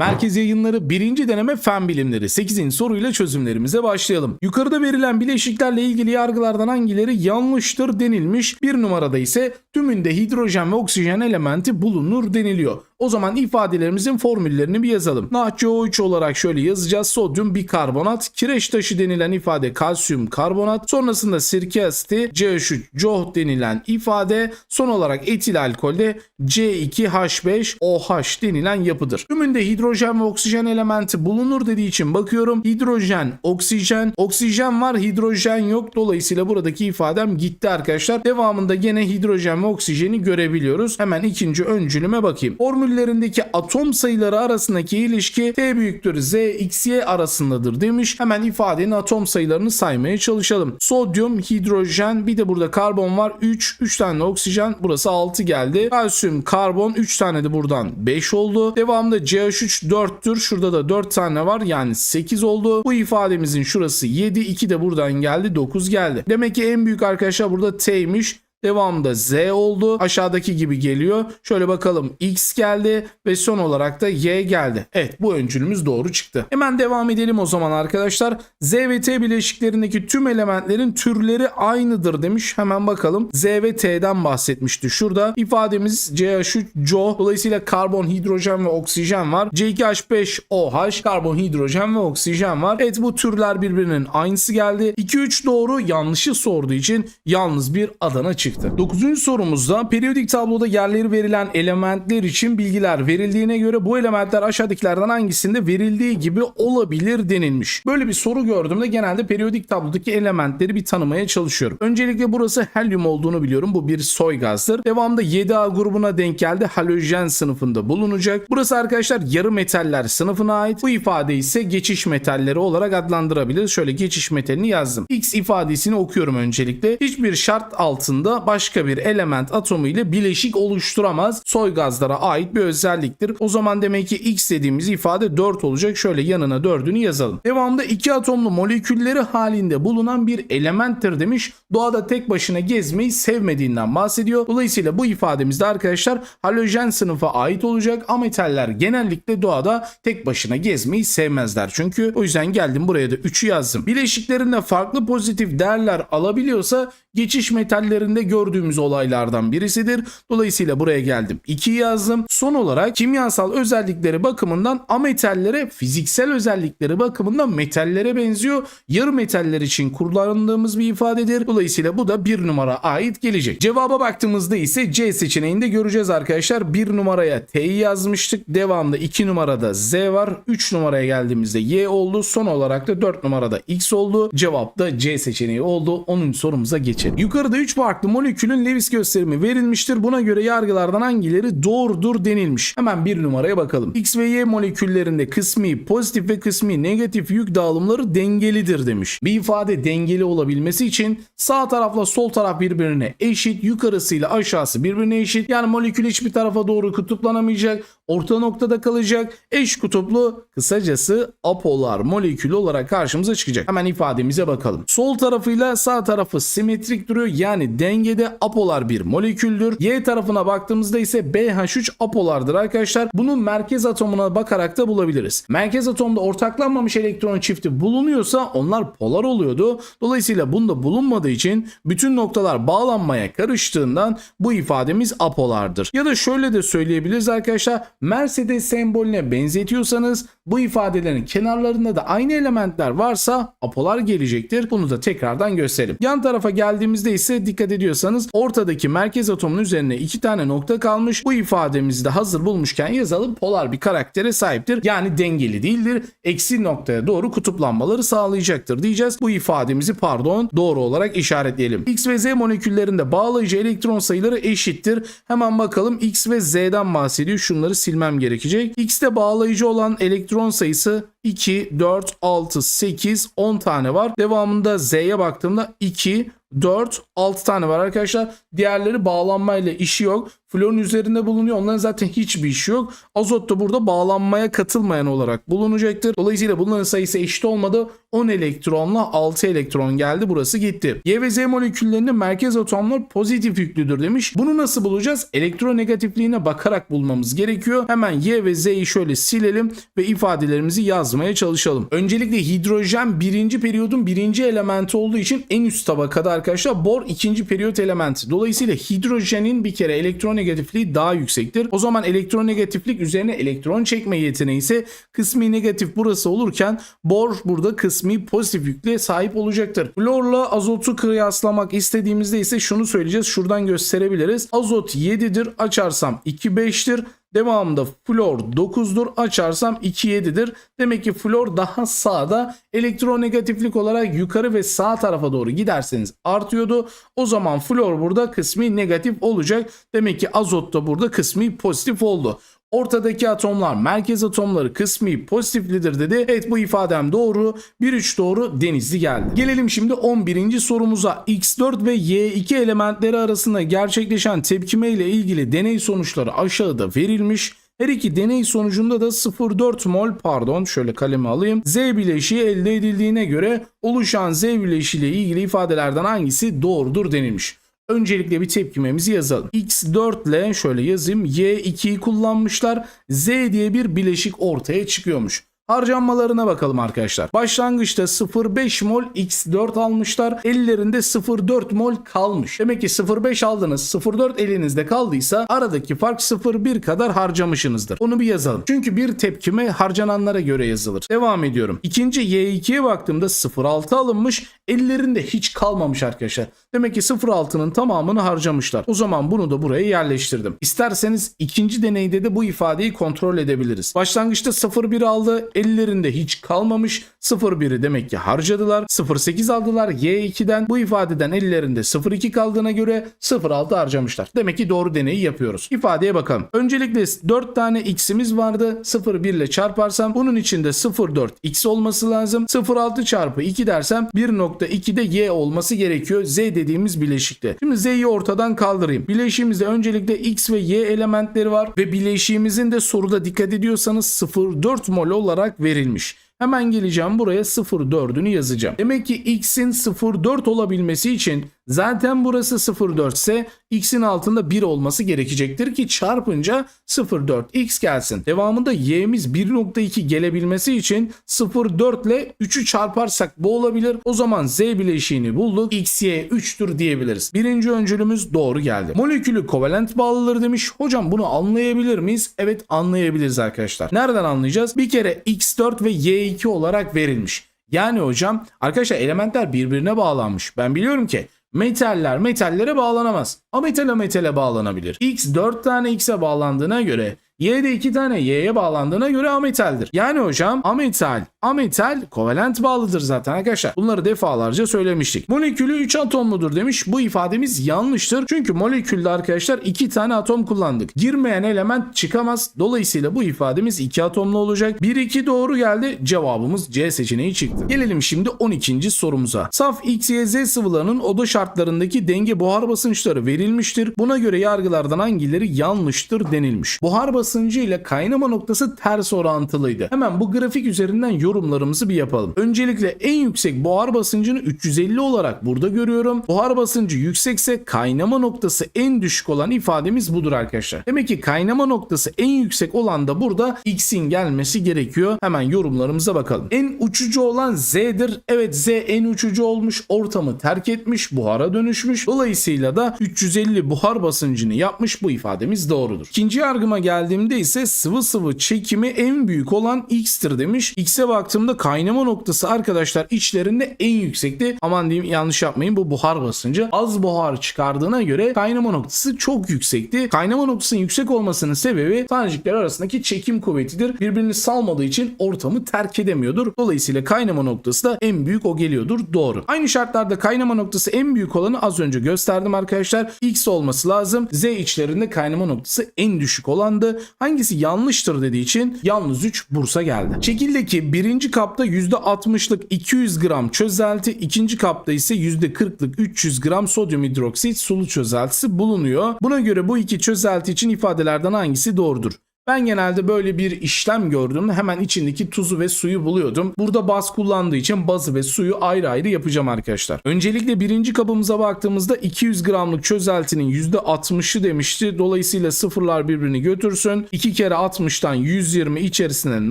Merkez yayınları birinci deneme fen bilimleri 8. soruyla çözümlerimize başlayalım. Yukarıda verilen bileşiklerle ilgili yargılardan hangileri yanlıştır denilmiş. Bir numarada ise tümünde hidrojen ve oksijen elementi bulunur deniliyor. O zaman ifadelerimizin formüllerini bir yazalım. NaCO3 olarak şöyle yazacağız. Sodyum bikarbonat, kireç taşı denilen ifade kalsiyum karbonat, sonrasında sirke asiti, CH3COH denilen ifade, son olarak etil alkolde C2H5OH denilen yapıdır. Tümünde hidrojen ve oksijen elementi bulunur dediği için bakıyorum. Hidrojen, oksijen, oksijen var, hidrojen yok. Dolayısıyla buradaki ifadem gitti arkadaşlar. Devamında gene hidrojen ve oksijeni görebiliyoruz. Hemen ikinci öncülüme bakayım. Formüllerindeki atom sayıları arasındaki ilişki T büyüktür Z XY arasındadır demiş. Hemen ifadenin atom sayılarını saymaya çalışalım. Sodyum, hidrojen bir de burada karbon var 3. 3 tane oksijen burası 6 geldi. Kalsiyum, karbon 3 tane de buradan 5 oldu. Devamında CH3 4'tür. Şurada da 4 tane var yani 8 oldu. Bu ifademizin şurası 7. 2 de buradan geldi 9 geldi. Demek ki en büyük arkadaşlar burada T'ymiş. Devamında Z oldu. Aşağıdaki gibi geliyor. Şöyle bakalım X geldi ve son olarak da Y geldi. Evet bu öncülümüz doğru çıktı. Hemen devam edelim o zaman arkadaşlar. Z ve T bileşiklerindeki tüm elementlerin türleri aynıdır demiş. Hemen bakalım. Z ve T'den bahsetmişti. Şurada ifademiz CH3CO. Dolayısıyla karbon, hidrojen ve oksijen var. C2H5OH, karbon, hidrojen ve oksijen var. Evet bu türler birbirinin aynısı geldi. 2-3 doğru yanlışı sorduğu için yalnız bir Adana çıktı. 9. sorumuzda periyodik tabloda yerleri verilen elementler için bilgiler verildiğine göre bu elementler aşağıdakilerden hangisinde verildiği gibi olabilir denilmiş. Böyle bir soru gördüğümde genelde periyodik tablodaki elementleri bir tanımaya çalışıyorum. Öncelikle burası helyum olduğunu biliyorum. Bu bir soy gazdır. Devamında 7A grubuna denk geldi. Halojen sınıfında bulunacak. Burası arkadaşlar yarı metaller sınıfına ait. Bu ifade ise geçiş metalleri olarak adlandırabiliriz. Şöyle geçiş metalini yazdım. X ifadesini okuyorum öncelikle. Hiçbir şart altında başka bir element atomu ile bileşik oluşturamaz. Soy gazlara ait bir özelliktir. O zaman demek ki X dediğimiz ifade 4 olacak. Şöyle yanına 4'ünü yazalım. Devamında iki atomlu molekülleri halinde bulunan bir elementtir demiş. Doğada tek başına gezmeyi sevmediğinden bahsediyor. Dolayısıyla bu ifademizde arkadaşlar halojen sınıfa ait olacak. Ametaller genellikle doğada tek başına gezmeyi sevmezler. Çünkü o yüzden geldim buraya da 3'ü yazdım. Bileşiklerinde farklı pozitif değerler alabiliyorsa geçiş metallerinde gördüğümüz olaylardan birisidir. Dolayısıyla buraya geldim. 2 yazdım. Son olarak kimyasal özellikleri bakımından ametallere, fiziksel özellikleri bakımından metallere benziyor. Yarı metaller için kullandığımız bir ifadedir. Dolayısıyla bu da bir numara ait gelecek. Cevaba baktığımızda ise C seçeneğinde göreceğiz arkadaşlar. Bir numaraya T'yi yazmıştık. Devamında 2 numarada Z var. 3 numaraya geldiğimizde Y oldu. Son olarak da 4 numarada X oldu. Cevap da C seçeneği oldu. 10. sorumuza geçelim. Yukarıda 3 farklı molekülün Lewis gösterimi verilmiştir. Buna göre yargılardan hangileri doğrudur denilmiş. Hemen bir numaraya bakalım. X ve Y moleküllerinde kısmi pozitif ve kısmi negatif yük dağılımları dengelidir demiş. Bir ifade dengeli olabilmesi için sağ tarafla sol taraf birbirine eşit, yukarısıyla aşağısı birbirine eşit. Yani molekül hiçbir tarafa doğru kutuplanamayacak, orta noktada kalacak. Eş kutuplu kısacası apolar molekülü olarak karşımıza çıkacak. Hemen ifademize bakalım. Sol tarafıyla sağ tarafı simetrik duruyor. Yani dengede apolar bir moleküldür. Y tarafına baktığımızda ise BH3 apolardır arkadaşlar. Bunu merkez atomuna bakarak da bulabiliriz. Merkez atomda ortaklanmamış elektron çifti bulunuyorsa onlar polar oluyordu. Dolayısıyla bunda bulunmadığı için bütün noktalar bağlanmaya karıştığından bu ifademiz apolardır. Ya da şöyle de söyleyebiliriz arkadaşlar. Mercedes sembolüne benzetiyorsanız bu ifadelerin kenarlarında da aynı elementler varsa apolar gelecektir. Bunu da tekrardan gösterelim. Yan tarafa geldiğimizde ise dikkat ediyorsanız ortadaki merkez atomun üzerine iki tane nokta kalmış. Bu ifademizi de hazır bulmuşken yazalım. Polar bir karaktere sahiptir. Yani dengeli değildir. Eksi noktaya doğru kutuplanmaları sağlayacaktır diyeceğiz. Bu ifademizi pardon doğru olarak işaretleyelim. X ve Z moleküllerinde bağlayıcı elektron sayıları eşittir. Hemen bakalım X ve Z'den bahsediyor. Şunları silmem gerekecek. X'te bağlayıcı olan elektron sayısı 2, 4, 6, 8, 10 tane var. Devamında Z'ye baktığımda 2, 4, 6 tane var arkadaşlar. Diğerleri bağlanmayla işi yok. Florun üzerinde bulunuyor. Onların zaten hiçbir işi yok. Azot da burada bağlanmaya katılmayan olarak bulunacaktır. Dolayısıyla bunların sayısı eşit olmadı. 10 elektronla 6 elektron geldi. Burası gitti. Y ve Z moleküllerinin merkez atomlar pozitif yüklüdür demiş. Bunu nasıl bulacağız? Elektronegatifliğine bakarak bulmamız gerekiyor. Hemen Y ve Z'yi şöyle silelim ve ifadelerimizi yazmaya çalışalım. Öncelikle hidrojen birinci periyodun birinci elementi olduğu için en üst tabakada arkadaşlar bor ikinci periyot elementi. Dolayısıyla hidrojenin bir kere elektronegatifliği daha yüksektir. O zaman elektronegatiflik üzerine elektron çekme yeteneği ise kısmi negatif burası olurken bor burada kısmi pozitif yükle sahip olacaktır. Florla azotu kıyaslamak istediğimizde ise şunu söyleyeceğiz. Şuradan gösterebiliriz. Azot 7'dir. Açarsam 2 5'tir. Devamında flor 9'dur. Açarsam 2 7'dir. Demek ki flor daha sağda elektronegatiflik olarak yukarı ve sağ tarafa doğru giderseniz artıyordu. O zaman flor burada kısmi negatif olacak. Demek ki azot da burada kısmi pozitif oldu. Ortadaki atomlar merkez atomları kısmi pozitiflidir dedi. Evet bu ifadem doğru. 1-3 doğru denizli geldi. Gelelim şimdi 11. sorumuza. X4 ve Y2 elementleri arasında gerçekleşen tepkime ile ilgili deney sonuçları aşağıda verilmiş. Her iki deney sonucunda da 0,4 mol pardon şöyle kalemi alayım. Z bileşiği elde edildiğine göre oluşan Z bileşiği ile ilgili ifadelerden hangisi doğrudur denilmiş. Öncelikle bir tepkimemizi yazalım. X4 ile şöyle yazayım. Y2'yi kullanmışlar. Z diye bir bileşik ortaya çıkıyormuş. Harcanmalarına bakalım arkadaşlar. Başlangıçta 0,5 mol X4 almışlar. Ellerinde 0,4 mol kalmış. Demek ki 0,5 aldınız. 0,4 elinizde kaldıysa aradaki fark 0,1 kadar harcamışsınızdır. Onu bir yazalım. Çünkü bir tepkime harcananlara göre yazılır. Devam ediyorum. İkinci Y2'ye baktığımda 0,6 alınmış. Ellerinde hiç kalmamış arkadaşlar. Demek ki 0,6'nın tamamını harcamışlar. O zaman bunu da buraya yerleştirdim. İsterseniz ikinci deneyde de bu ifadeyi kontrol edebiliriz. Başlangıçta 0,1 aldı. Ellerinde hiç kalmamış. 0,1'i demek ki harcadılar. 0,8 aldılar Y2'den. Bu ifadeden ellerinde 0,2 kaldığına göre 0,6 harcamışlar. Demek ki doğru deneyi yapıyoruz. İfadeye bakalım. Öncelikle 4 tane x'imiz vardı. 0,1 ile çarparsam bunun içinde 0,4 x olması lazım. 0,6 çarpı 2 dersem 1.2'de y olması gerekiyor. Z dediğimiz bileşikte. Şimdi z'yi ortadan kaldırayım. Bileşiğimizde öncelikle x ve y elementleri var ve bileşiğimizin de soruda dikkat ediyorsanız 0,4 mol olarak verilmiş. Hemen geleceğim buraya 0,4'ünü yazacağım. Demek ki x'in 0,4 olabilmesi için zaten burası 0,4 ise x'in altında 1 olması gerekecektir ki çarpınca 0,4x gelsin. Devamında y'miz 1.2 gelebilmesi için 0,4 ile 3'ü çarparsak bu olabilir. O zaman z bileşiğini bulduk. x, y 3'tür diyebiliriz. Birinci öncülümüz doğru geldi. Molekülü kovalent bağlıdır demiş. Hocam bunu anlayabilir miyiz? Evet anlayabiliriz arkadaşlar. Nereden anlayacağız? Bir kere x4 ve y2 olarak verilmiş. Yani hocam arkadaşlar elementler birbirine bağlanmış. Ben biliyorum ki metaller metallere bağlanamaz. Ametale metale bağlanabilir. X 4 tane X'e bağlandığına göre Y de 2 tane Y'ye bağlandığına göre ametaldir. Yani hocam ametal, ametal kovalent bağlıdır zaten arkadaşlar. Bunları defalarca söylemiştik. Molekülü 3 atomludur demiş. Bu ifademiz yanlıştır. Çünkü molekülde arkadaşlar 2 tane atom kullandık. Girmeyen element çıkamaz. Dolayısıyla bu ifademiz 2 atomlu olacak. 1-2 doğru geldi. Cevabımız C seçeneği çıktı. Gelelim şimdi 12. sorumuza. Saf X, Y, Z sıvılarının oda şartlarındaki denge buhar basınçları verilmiştir. Buna göre yargılardan hangileri yanlıştır denilmiş. Buhar basıncı ile kaynama noktası ters orantılıydı. Hemen bu grafik üzerinden yorumlarımızı bir yapalım. Öncelikle en yüksek buhar basıncını 350 olarak burada görüyorum. Buhar basıncı yüksekse kaynama noktası en düşük olan ifademiz budur arkadaşlar. Demek ki kaynama noktası en yüksek olan da burada x'in gelmesi gerekiyor. Hemen yorumlarımıza bakalım. En uçucu olan z'dir. Evet z en uçucu olmuş. Ortamı terk etmiş. Buhara dönüşmüş. Dolayısıyla da 350 buhar basıncını yapmış. Bu ifademiz doğrudur. İkinci yargıma geldiğimde ise sıvı sıvı çekimi en büyük olan x'tir demiş. X'e baktığımda kaynama noktası arkadaşlar içlerinde en yüksekti. Aman diyeyim yanlış yapmayın bu buhar basıncı. Az buhar çıkardığına göre kaynama noktası çok yüksekti. Kaynama noktasının yüksek olmasının sebebi tanecikler arasındaki çekim kuvvetidir. Birbirini salmadığı için ortamı terk edemiyordur. Dolayısıyla kaynama noktası da en büyük o geliyordur. Doğru. Aynı şartlarda kaynama noktası en büyük olanı az önce gösterdim arkadaşlar. X olması lazım. Z içlerinde kaynama noktası en düşük olandı. Hangisi yanlıştır dediği için yalnız 3 Bursa geldi. Şekildeki birinci kapta %60'lık 200 gram çözelti, ikinci kapta ise %40'lık 300 gram sodyum hidroksit sulu çözeltisi bulunuyor. Buna göre bu iki çözelti için ifadelerden hangisi doğrudur? Ben genelde böyle bir işlem gördüğümde hemen içindeki tuzu ve suyu buluyordum. Burada baz kullandığı için bazı ve suyu ayrı ayrı yapacağım arkadaşlar. Öncelikle birinci kabımıza baktığımızda 200 gramlık çözeltinin %60'ı demişti. Dolayısıyla sıfırlar birbirini götürsün. 2 kere 60'tan 120 içerisinde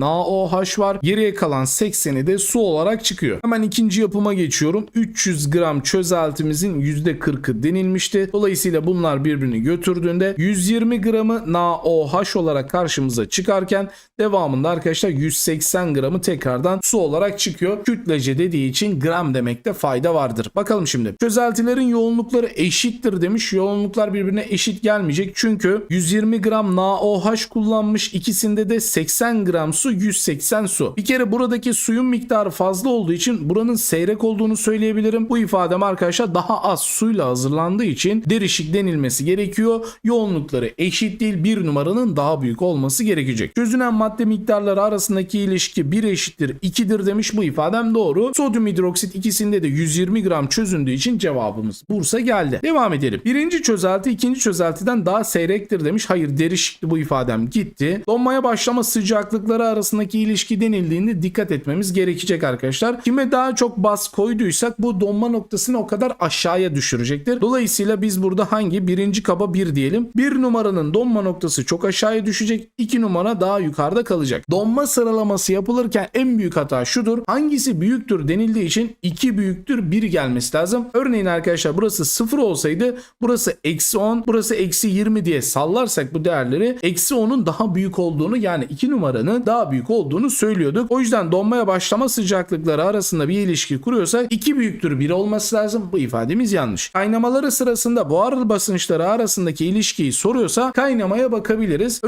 NaOH var. Geriye kalan 80'i de su olarak çıkıyor. Hemen ikinci yapıma geçiyorum. 300 gram çözeltimizin %40'ı denilmişti. Dolayısıyla bunlar birbirini götürdüğünde 120 gramı NaOH olarak karşımıza çıkarken devamında arkadaşlar 180 gramı tekrardan su olarak çıkıyor. Kütlece dediği için gram demekte fayda vardır. Bakalım şimdi. Çözeltilerin yoğunlukları eşittir demiş. Yoğunluklar birbirine eşit gelmeyecek. Çünkü 120 gram NaOH kullanmış. İkisinde de 80 gram su 180 su. Bir kere buradaki suyun miktarı fazla olduğu için buranın seyrek olduğunu söyleyebilirim. Bu ifadem arkadaşlar daha az suyla hazırlandığı için derişik denilmesi gerekiyor. Yoğunlukları eşit değil. Bir numaranın daha büyük olması gerekecek. Çözünen madde miktarları arasındaki ilişki 1 eşittir 2'dir demiş. Bu ifadem doğru. Sodyum hidroksit ikisinde de 120 gram çözündüğü için cevabımız Bursa geldi. Devam edelim. Birinci çözelti ikinci çözeltiden daha seyrektir demiş. Hayır derişikti bu ifadem gitti. Donmaya başlama sıcaklıkları arasındaki ilişki denildiğinde dikkat etmemiz gerekecek arkadaşlar. Kime daha çok bas koyduysak bu donma noktasını o kadar aşağıya düşürecektir. Dolayısıyla biz burada hangi birinci kaba 1 diyelim. Bir numaranın donma noktası çok aşağıya düşecek. 2 numara daha yukarıda kalacak. Donma sıralaması yapılırken en büyük hata şudur. Hangisi büyüktür denildiği için 2 büyüktür 1 gelmesi lazım. Örneğin arkadaşlar burası 0 olsaydı burası eksi 10 burası eksi 20 diye sallarsak bu değerleri eksi 10'un daha büyük olduğunu yani 2 numaranın daha büyük olduğunu söylüyorduk. O yüzden donmaya başlama sıcaklıkları arasında bir ilişki kuruyorsak 2 büyüktür 1 olması lazım. Bu ifademiz yanlış. Kaynamaları sırasında buhar basınçları arasındaki ilişkiyi soruyorsa kaynamaya bakabiliriz.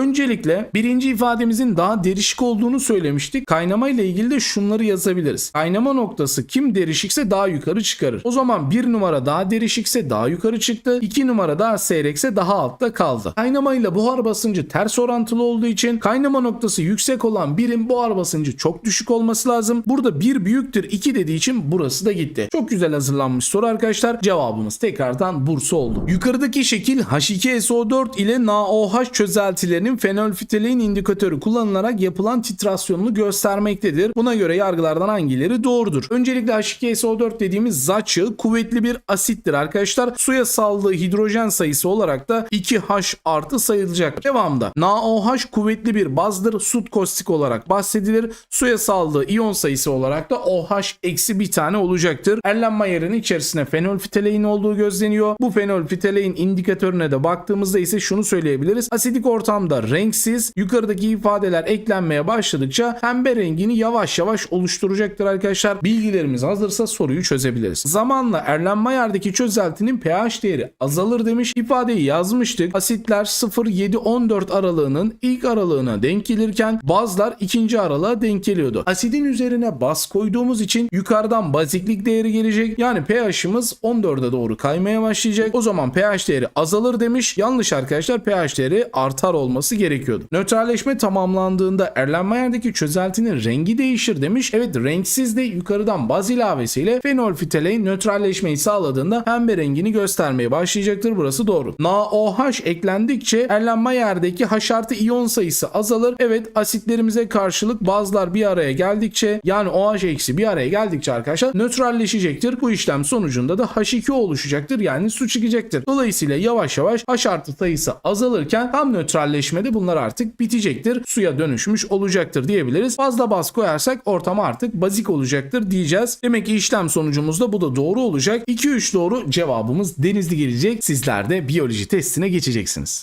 Öncelikle birinci ifademizin daha derişik olduğunu söylemiştik. Kaynama ile ilgili de şunları yazabiliriz. Kaynama noktası kim derişikse daha yukarı çıkarır. O zaman bir numara daha derişikse daha yukarı çıktı. 2 numara daha seyrekse daha altta kaldı. Kaynama ile buhar basıncı ters orantılı olduğu için kaynama noktası yüksek olan birim buhar basıncı çok düşük olması lazım. Burada 1 büyüktür 2 dediği için burası da gitti. Çok güzel hazırlanmış soru arkadaşlar. Cevabımız tekrardan Bursa oldu. Yukarıdaki şekil H2SO4 ile NaOH çözeltilerinin fenolfitalein indikatörü kullanılarak yapılan titrasyonunu göstermektedir. Buna göre yargılardan hangileri doğrudur? Öncelikle H2SO4 dediğimiz zaçı kuvvetli bir asittir arkadaşlar. Suya saldığı hidrojen sayısı olarak da 2H artı sayılacak. Devamda NaOH kuvvetli bir bazdır. Sut kostik olarak bahsedilir. Suya saldığı iyon sayısı olarak da OH eksi bir tane olacaktır. Erlenmeyer'in içerisine fenolfitalein olduğu gözleniyor. Bu fenolfitalein indikatörüne de baktığımızda ise şunu söyleyebiliriz. Asidik ortamda renksiz yukarıdaki ifadeler eklenmeye başladıkça pembe rengini yavaş yavaş oluşturacaktır arkadaşlar. Bilgilerimiz hazırsa soruyu çözebiliriz. Zamanla Erlenmeyer'deki çözeltinin pH değeri azalır demiş. İfadeyi yazmıştık. Asitler 0-7-14 aralığının ilk aralığına denk gelirken bazlar ikinci aralığa denk geliyordu. Asidin üzerine baz koyduğumuz için yukarıdan baziklik değeri gelecek. Yani pH'ımız 14'e doğru kaymaya başlayacak. O zaman pH değeri azalır demiş. Yanlış arkadaşlar pH değeri artar olması gerekiyordu. Nötralleşme tamamlandığında Erlenmeyer'deki çözeltinin rengi değişir demiş. Evet renksiz de yukarıdan baz ilavesiyle fenolfitalein nötralleşmeyi sağladığında pembe rengini göstermeye başlayacaktır. Burası doğru. NaOH eklendikçe Erlenmeyer'deki H artı iyon sayısı azalır. Evet asitlerimize karşılık bazlar bir araya geldikçe yani OH eksi bir araya geldikçe arkadaşlar nötralleşecektir. Bu işlem sonucunda da H2O oluşacaktır yani su çıkacaktır. Dolayısıyla yavaş yavaş H artı sayısı azalırken tam nötralleşmede bunlar artık bitecektir. Suya dönüşmüş olacaktır diyebiliriz. Fazla baz koyarsak ortam artık bazik olacaktır diyeceğiz. Demek ki işlem sonucumuzda bu da doğru olacak. 2-3 doğru cevabımız denizli gelecek. Sizler de biyoloji testine geçeceksiniz.